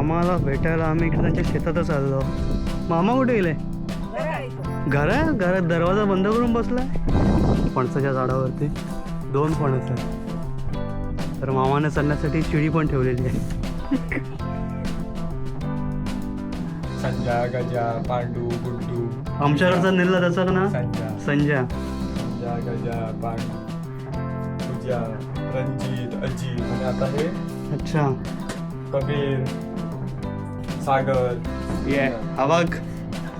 मामाला भेटायला आम्ही इकडे त्यांच्या शेतातच आलो मामा कुठे गेले? घर आहे घरात दरवाजा बंद करून बसलाय. फणसाच्या झाडावरती दोन फणस आहेत. तर मामाने चढण्यासाठी शिडी पण ठेवलेली आहे. संजा गजा पांडू गुड्डू. आमच्याकडचा निल्ला त्याचा ना? संजा संजय संजा गजा पांडू पूजा रणजित अजित आणि आता हे अच्छा. कबीर. सागर. ये हा बघ.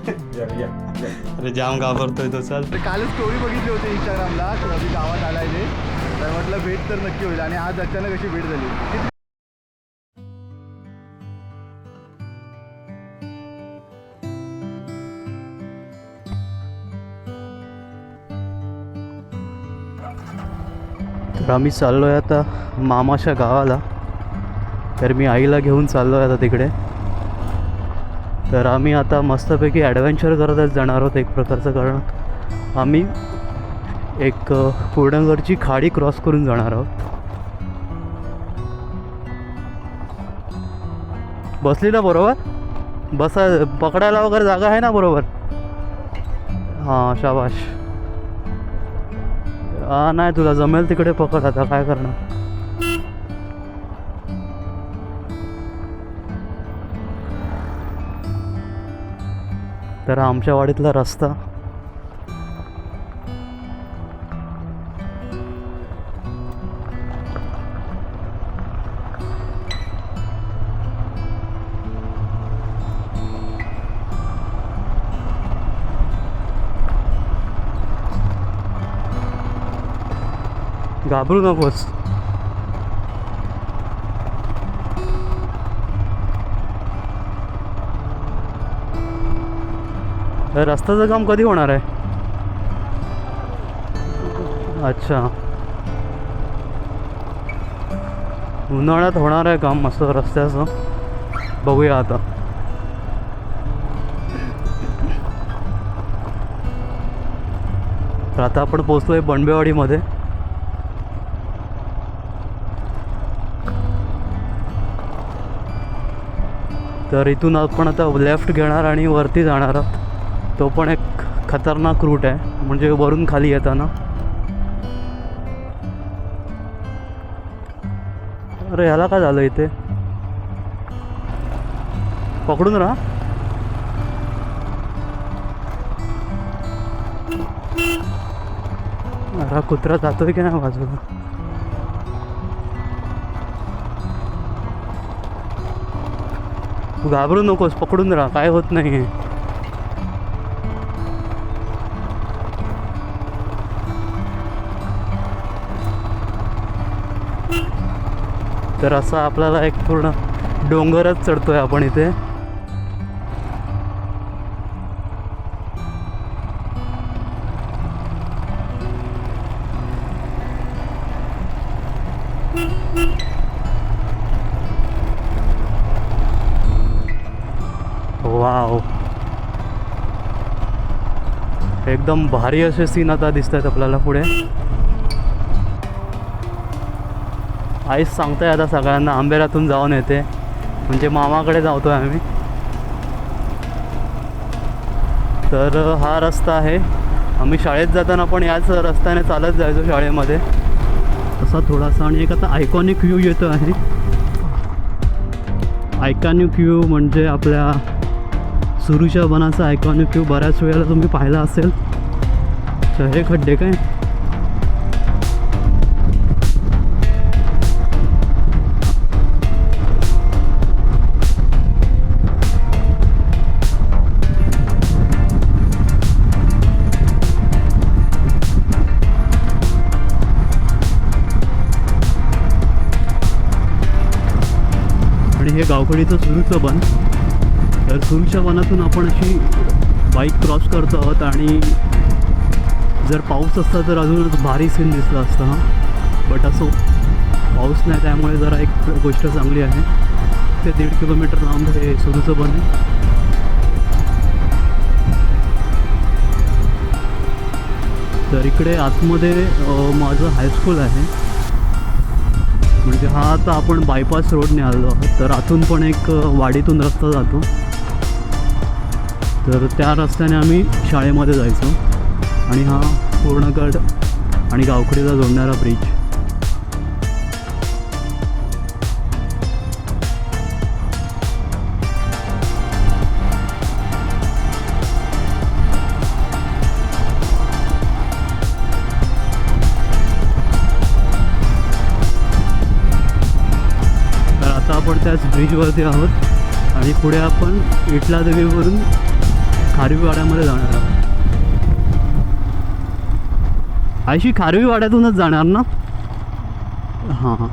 अरे जाम घाबरतोय तो चल. तर कालच स्टोरी बघितली होती इंस्टाग्रामला की रवी गावात आलाय ते. तर म्हटलं भेट तर नक्की होईल. आणि आज अचानक अशी भेट झाली. तर आम्ही चाललो आहे आता मामाच्या गावाला. तर मी आईला घेऊन चाललो आहे आता तिकडे. तर आम्ही आता मस्तपैकी ॲडव्हेंचर करतच जाणार आहोत एक प्रकारचं कारण आम्ही एक अ, पूर्णगडची खाडी क्रॉस करून जाणार आहोत. बसली ना बरोबर? बसा पकडायला वगैरे जागा आहे ना बरोबर? हां शाबाश. हां नाही तुला जमेल तिकडे पकड आता काय करणार? तर आमच्या वाडीतला रस्ता. घाबरू नकोस. रस्त्याचं काम कधी होणार आहे? अच्छा. उन्हाळ्यात होणार आहे काम मस्त रस्त्याचं. बघूया आता. तर आता आपण पोचलोय बंडबेवाडीमध्ये. तर इथून आपण आता लेफ्ट घेणार आणि वरती जाणार आहोत. तो पण एक खतरनाक रूट आहे. म्हणजे वरून खाली येताना. अरे ह्याला काय झालं इथे? पकडून राहा अरे कुत्रा जातोय की नाही बाजूला? तू घाबरू नकोस पकडून राहा काय होत नाही तर असा आपल्याला एक पूर्ण डोंगरच चढतोय आपण इथे. वाव. एकदम भारी असे सीन आता दिसत आहेत आपल्याला पुढे. आईच सांगतोय आता सगळ्यांना आंबेरातून जाऊन येते. म्हणजे मामाकडे जावतोय आम्ही. तर हा रस्ता आहे. आम्ही शाळेत जाताना पण याच रस्त्याने चालत जायचो शाळेमध्ये. असा थोडासा आणि एक आता आयकॉनिक व्ह्यू येतो आहे. आयकॉनिक व्ह्यू म्हणजे आपल्या सुरूच्या बनाचा आयकॉनिक व्ह्यू बऱ्याच वेळेला तुम्ही पाहिला असेल. तर हे खड्डे काय? हे गावखडीचं सुरूचं बन. तर सुरूच्या वनातून आपण अशी बाईक क्रॉस करतो आहोत आणि जर पाऊस असता तर अजूनच भारी सीन दिसला असता. बट असो पाऊस नाही त्यामुळे जरा एक गोष्ट चांगली आहे. ते दीड किलोमीटर लांब हे सुरूचं बन. तर इकडे आतमध्ये माझं हायस्कूल आहे. म्हणजे हा आता आपण बायपास रोडने आलो आहोत. तर आतून पण एक वाडीतून रस्ता जातो. तर त्या रस्त्याने आम्ही शाळेमध्ये जायचो. आणि हा पूर्णगड आणि गावखडीला जोडणारा ब्रिज त्याच ब्रिजवरती आहोत. आणि पुढे आपण इटला देवीवरून खारवीवाड्यामध्ये जाणार आहोत. आयशी खारवीवाड्यातूनच जाणार ना? हां हां.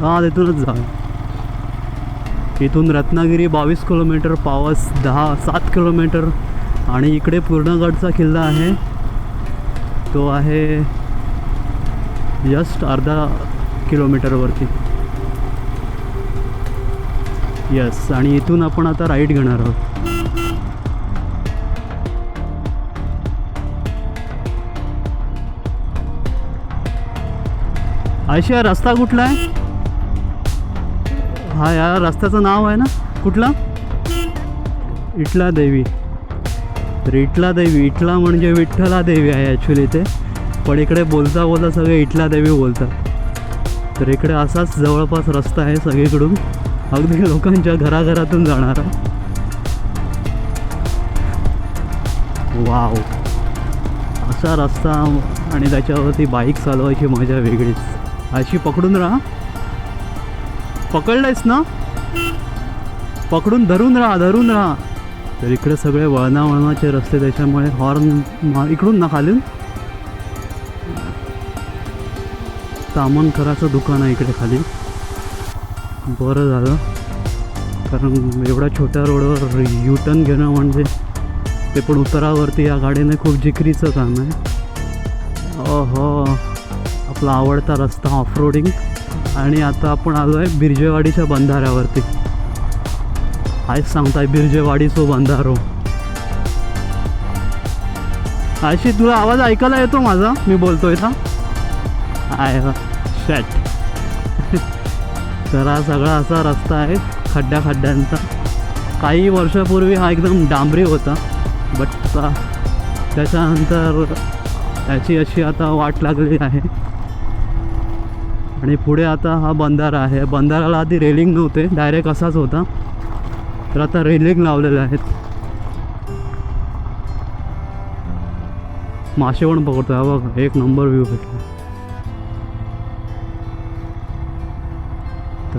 हां तिथूनच जा इथून रत्नागिरी बावीस किलोमीटर पावस दहा सात किलोमीटर आणि इकडे पूर्णगडचा किल्ला आहे. तो आहे जस्ट अर्धा किलोमीटरवरती. येस आणि इथून आपण आता राईट घेणार आहोत. आशिया रस्ता कुठला आहे? हा या रस्त्याचं नाव आहे ना? कुठला? इटला देवी तर इटला देवी इटला म्हणजे विठ्ठला देवी आहे ॲक्च्युली ते. पण इकडे बोलता बोलता सगळे इटला देवी बोलतात. तर इकडे असाच जवळपास रस्ता आहे सगळीकडून. अगदी लोकांच्या घराघरातून जाणारा. वाव. असा रस्ता आणि त्याच्यावरती बाईक चालवायची मजा वेगळीच. अशी पकडून राहा. पकडलंयस ना? पकडून धरून राहा धरून राहा. तर इकडे सगळे वळणा वळणाचे रस्ते त्याच्यामुळे हॉर्न इकडून ना खाली सामानकराचं दुकान आहे इकडे खाली. बरं झालं. कारण एवढ्या छोट्या रोडवर यू टर्न घेणं म्हणजे ते पण उतरावरती या गाडीने खूप जिकरीचं काम आहे. हो आपला आवडता रस्ता ऑफ रोडिंग आणि आता आपण आलो आहे बिर्जेवाडीच्या बंधाऱ्यावरती. आज सांगताय बिर्जेवाडीचो बंधारो. आयशी तुला आवाज ऐकायला येतो माझा? मी बोलतोय ना आय शॅट तर हा सगळा असा रस्ता आहे खड्ड्या खड्ड्यांचा. काही वर्षापूर्वी हा एकदम डांबरी होता बट त्याच्यानंतर त्याची अशी आता वाट लागली आहे. आणि पुढे आता हा बंधारा आहे. बंधाराला आधी रेलिंग नव्हते डायरेक्ट असाच होता. तर आता रेलिंग लावलेले आहेत. मासे पण पकडतो हा बघ एक नंबर व्ह्यू भेटला.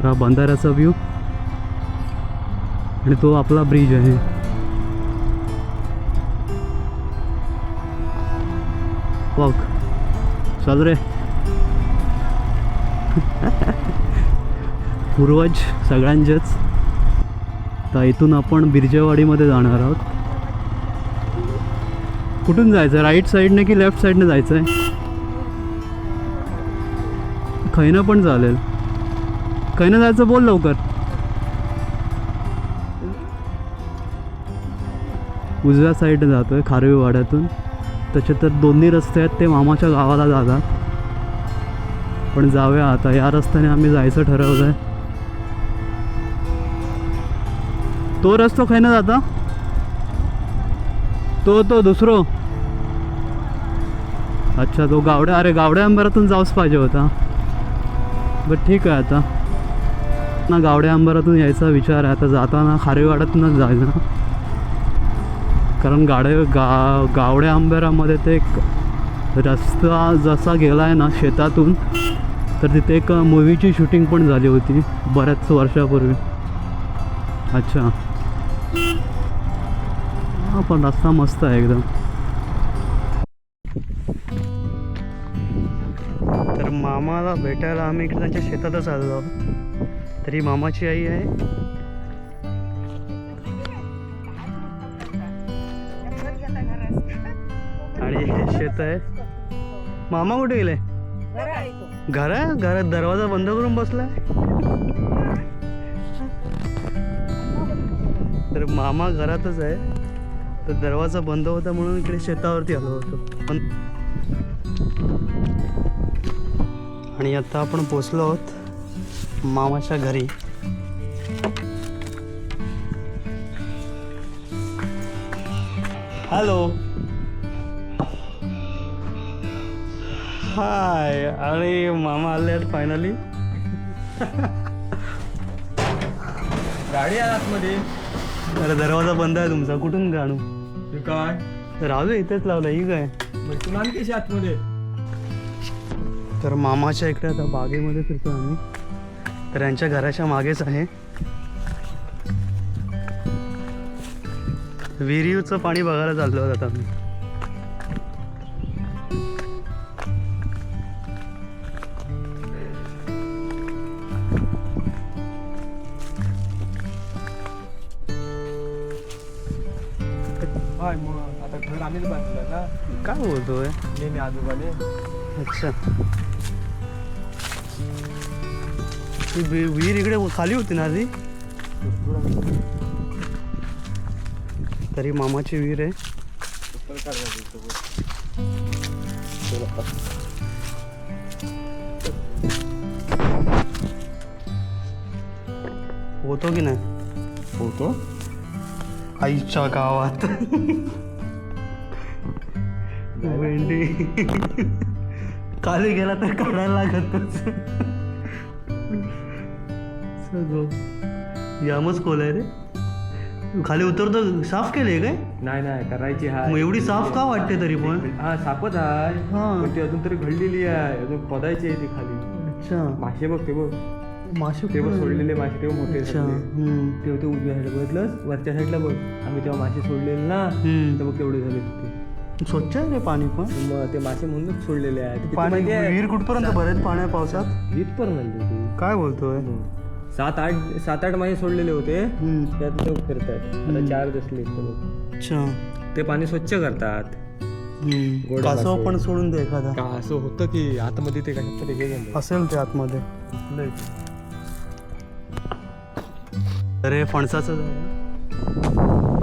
तर हा बंधाऱ्याचा व्ह्यू आणि तो आपला ब्रिज आहे. वॉक चाल रे. पूर्वज सगळ्यांचेच. तर इथून आपण बिरजेवाडीमध्ये जाणार आहोत. कुठून जायचं? राईट साईडने की लेफ्ट साईडने जायचं आहे खैनं पण चालेल. खैनं जायचं बोल लवकर। उजव्या साईडने जातोय खारवीवाड्यातून तसे तर दोन्ही रस्ते आहेत ते मामाच्या गावाला जातात. पण जाऊया आता या रस्त्याने आम्ही जायचं ठरवलं आहे तो रस्तो खाय ना जाता? तो तो दुसरो. अच्छा तो गावड्या अरे गावड्या अंबरातून जाऊच पाहिजे होता. बट ठीक आहे आता. ना गावड्या अंबरातून यायचा विचार आहे. आता जाताना खारेवाड्यातूनच जायचं कारण गाडे गा गावड्या आंबेरामध्ये ते एक रस्ता जसा गेला आहे ना शेतातून तर तिथे एक मूवीची शूटिंग पण झाली होती बऱ्याच वर्षापूर्वी. अच्छा. हा पण रस्ता मस्त आहे एकदम. मामाला भेटायला आम्ही इकडे त्यांच्या शेतातच आलो आहोत. तरी मामाची आई आहे. आणि हे शेत आहे. मामा कुठे गेले? घर? आहे घरात दरवाजा बंद करून बसलाय? तर मामा घरातच आहे. तर दरवाजा बंद होता म्हणून इकडे शेतावरती आलो होतो. पण आणि आता आपण पोचलो आहोत मामाच्या घरी. हॅलो हाय अरे मामा आले आहेत फायनली गाडी आहे आतमध्ये. अरे दरवाजा बंद आहे तुमचा. कुठून गाणू हे काय? राहू इथेच लावलं ही काय? मग तू नान कशी आतमध्ये. तर मामाच्या इकडे आता बागेमध्ये फिरतो आम्ही. तर यांच्या घराच्या मागेच आहे. विहिरीचं पाणी बघायला चाललो आहोत आता आम्ही. आता घर आम्हीच बांधलं ना? काय बोलतोय? नेहमी आजोबाने. अच्छा. वि- विहीर इकडे खाली होती ना आधी. तरी मामाची विहीर आहे. होतो की नाही? होतो. आईच्या गावात. भेंडी. खाली गेला तर काढायला लागतच. यामच खोल आहे रे. खाली उतरतो साफ केले काय? नाही नाही करायची हा मग एवढी साफ का वाटते तरी पण? हा सापच आहे हा. पण ती अजून तरी घडलेली आहे अजून खोदायची आहे ती खाली. अच्छा. मासे बघ ते बघ. मासे ते बघ कुठे? सोडलेले मासे ते मोठे. ते होते उजव्या साईडला बघितलंस? वरच्या साईडला बघ. आम्ही तेव्हा मासे सोडलेले ना. तर बघ केवढे झाले ते स्वच्छ आहे रे पाणी पण? मग ते मासे म्हणूनच सोडलेले आहेत. पाणी? विहीर कुठपर्यंत भरेल पाण्या पावसात? वीस पण म्हणले ते काय बोलतोय? सात आठ सात आठ मासे सोडलेले होते. त्यात ते फिरतात. आता चार दिसले अच्छा. ते पाणी स्वच्छ करतात. कासव. पण सोडून दे एखादा. का असं होतं की आतमध्ये ते कशातरी हे झालं. असेल ते आतमध्ये. अरे फणसाचं.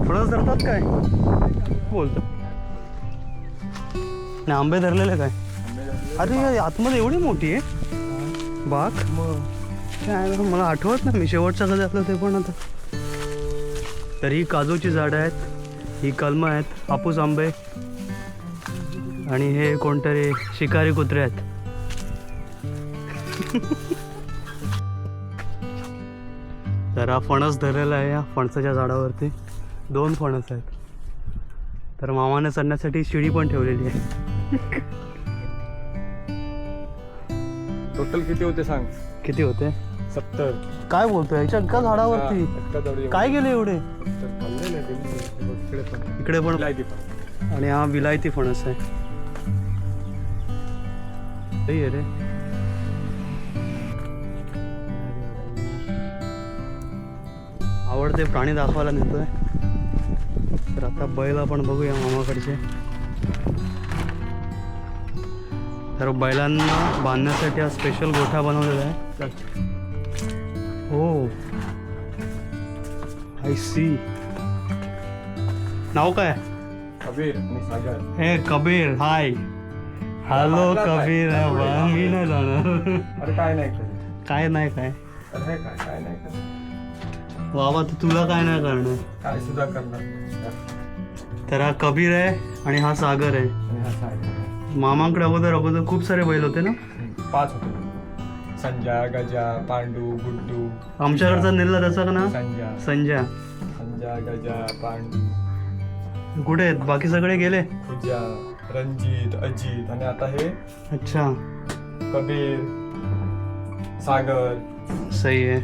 फणस धरतात काय? बोलतो आणि आंबे धरलेले काय? अरे आतमध्ये एवढी मोठी आहे? बाग? काय मला आठवत नाही. मी शेवटचं कधी आपलं ते पण आता. तर ही काजूची झाडं आहेत ही कलमं आहेत हापूस आंबे आणि हे कोणतरी शिकारी कुत्रे आहेत. तर हा फणस धरलेला आहे या फणसाच्या झाडावरती. दोन फणस आहेत. तर मामाने चढण्यासाठी शिडी पण ठेवलेली आहे. टोटल किती होते सांग? किती होते? सत्तर. काय बोलतोय? याच्या एका झाडावरती काय गेले एवढे? इकडे पण. आणि हा विलायती फणस आहे. सही आहे रे. आवडते प्राणी दाखवायला नेतोय. तर आता बैल आपण बघूया मामाकडचे. तर बैलांना बांधण्यासाठी हा स्पेशल गोठा बनवलेला आहे. हो. आय सी नाव काय? कबीर आणि सागर. हे कबीर हाय हॅलो? कबीर. काय बा, मी नाही जाणार अरे काय नाही करत काय नाही काय? अरे काय काय नाही करत बाबा तू तुला काय नाही करणार? काय सुद्धा करणार तर हा कबीर आहे आणि हा सागर आहे. आणि हा सागर मामाकडे अगोदर अगोदर खूप सारे बैल होते ना? पाच होते. संजा गजा पांडू गुड्डू. आमच्याकडचा नेला त्याचा का ना? संजा संजय संजा गजा पांडू. कुठे आहेत? बाकी सगळे गेले? पूजा रणजित अजित आणि आता हे अच्छा. कबीर सागर. सही आहे.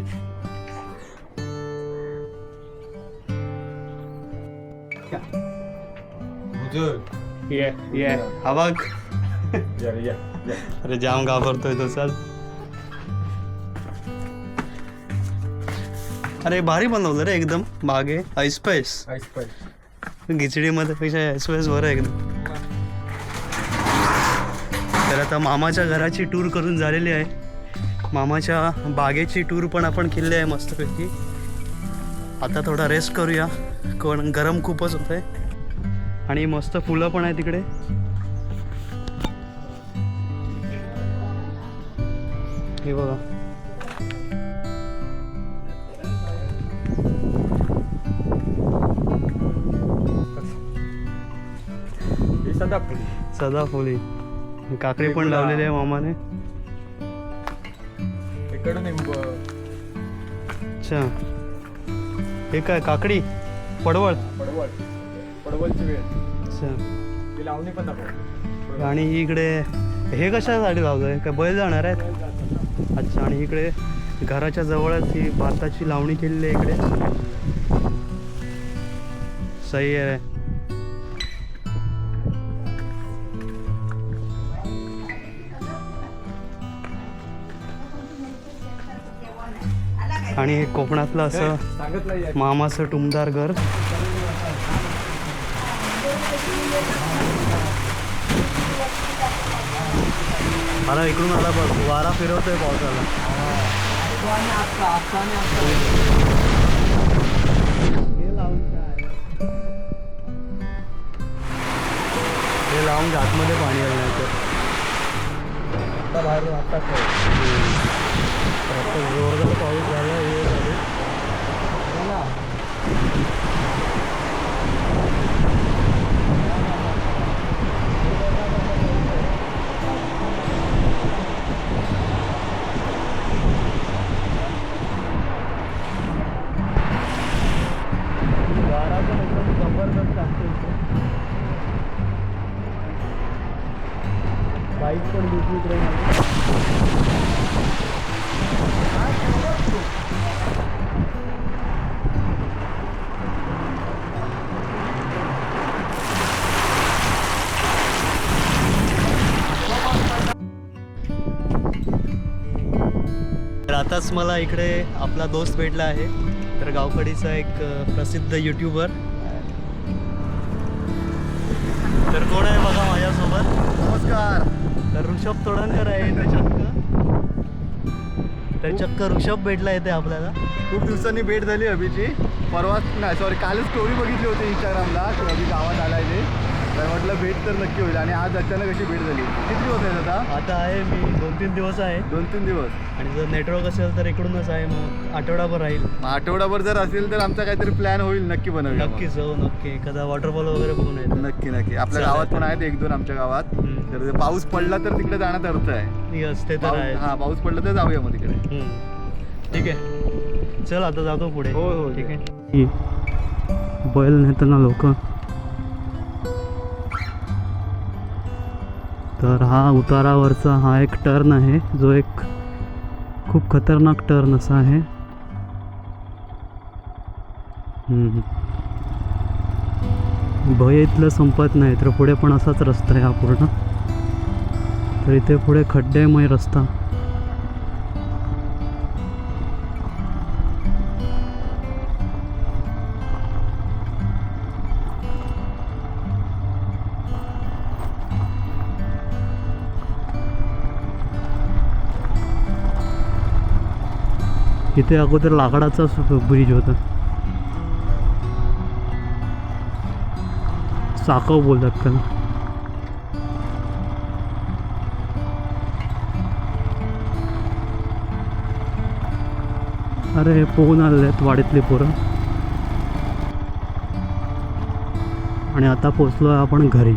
हुजूर ये ये. हा बघ या रे, या या. अरे जाम घाबरतोय तो चल. अरे भारी बनवलं रे एकदम. मागे ऐसपैस आईस पाय खिचडीमध्ये पेक्षा ऐसपैस बरं एकदम. तर आता मामाच्या घराची टूर करून झालेली आहे. मामाच्या बागेची टूर पण आपण केली आहे मस्तपैकी. आता थोडा रेस्ट करूया. कोण गरम खूपच होत आहे. आणि मस्त फुलं पण आहे तिकडे. हे बघा. सदाफुली. काकडी पण लावलेली आहे मामाने. इकडं निंब. अच्छा. हे काय काकडी? पडवळ. पडवळ. पडवलची वेळ. अच्छा. ती लावणी पण दाखव. आणि इकडे हे कशासाठी लावलंय? काय बैल जाणार आहेत? अच्छा आणि इकडे घराच्या जवळच ही भाताची लावणी केलेली आहे इकडे. सही आहे. आणि हे कोकणातलं असं मामाचं टुमदार घर. मला इकडून आला बघ वारा फिरवतोय पावसाला. हे लावून आतमध्ये पाणी घालण्याचं आता बाहेर आता आता जोरदार पाऊस झाला हे झाले. वारा जबरदस्त असते बाईक पण तर आताच मला इकडे आपला दोस्त भेटला आहे. तर गावकडीचा एक प्रसिद्ध यूट्यूबर तर कोण आहे बघा माझ्यासोबत? नमस्कार. तर ऋषभ तोडणकर आहे चक्क. तर चक्क ऋषभ भेटला येते आपल्याला. खूप दिवसांनी भेट झाली अभिची. परवा नाही सॉरी कालच स्टोरी बघितली होती इंस्टाग्रामला की अभि गावात आलाय ते. तर म्हटलं भेट तर नक्की होईल. आणि आज अचानक अशी भेट झाली. किती दिवस आहेत आता? आता आहे मी दोन तीन दिवस आहे. दोन तीन दिवस. आणि जर नेटवर्क असेल तर इकडूनच आहे. मग आठवडाभर राहील. आठवडाभर जर असेल तर आमचा काहीतरी प्लॅन होईल. नक्की बनवूया. मग. नक्कीच हो नक्की. एखादा वॉटरफॉल वगैरे बघून येतो. नक्की नक्की. आपल्या. गावात पण आहेत एक दोन आमच्या गावात. तर ते पाऊस पडला तर तिकडे जाण्यात अर्थ आहे. यस ते तर पाऊस- आहे हा पाऊस पडला तर जाऊया मग तिकडे. हम्म. ठीक आहे. चल आता जातो पुढे. हो, हो, ठीक आहे. बैल नेताना लोक. तर हा उतारावरचा हा एक टर्न आहे. जो एक खूप खतरनाक टर्न असा आहे. हम्म. भय इथलं संपत नाही तर पुढे पण असाच रस्ता आहे हा पूर्ण. तर इथे पुढे खड्डेमय रस्ता. इथे अगोदर लाकडाचा ब्रिज होता. चाकव बोलतात त्याला. अरे हे पोहून आलेले आहेत वाडीतली पोरं. आणि आता पोचलो आहे आपण घरी.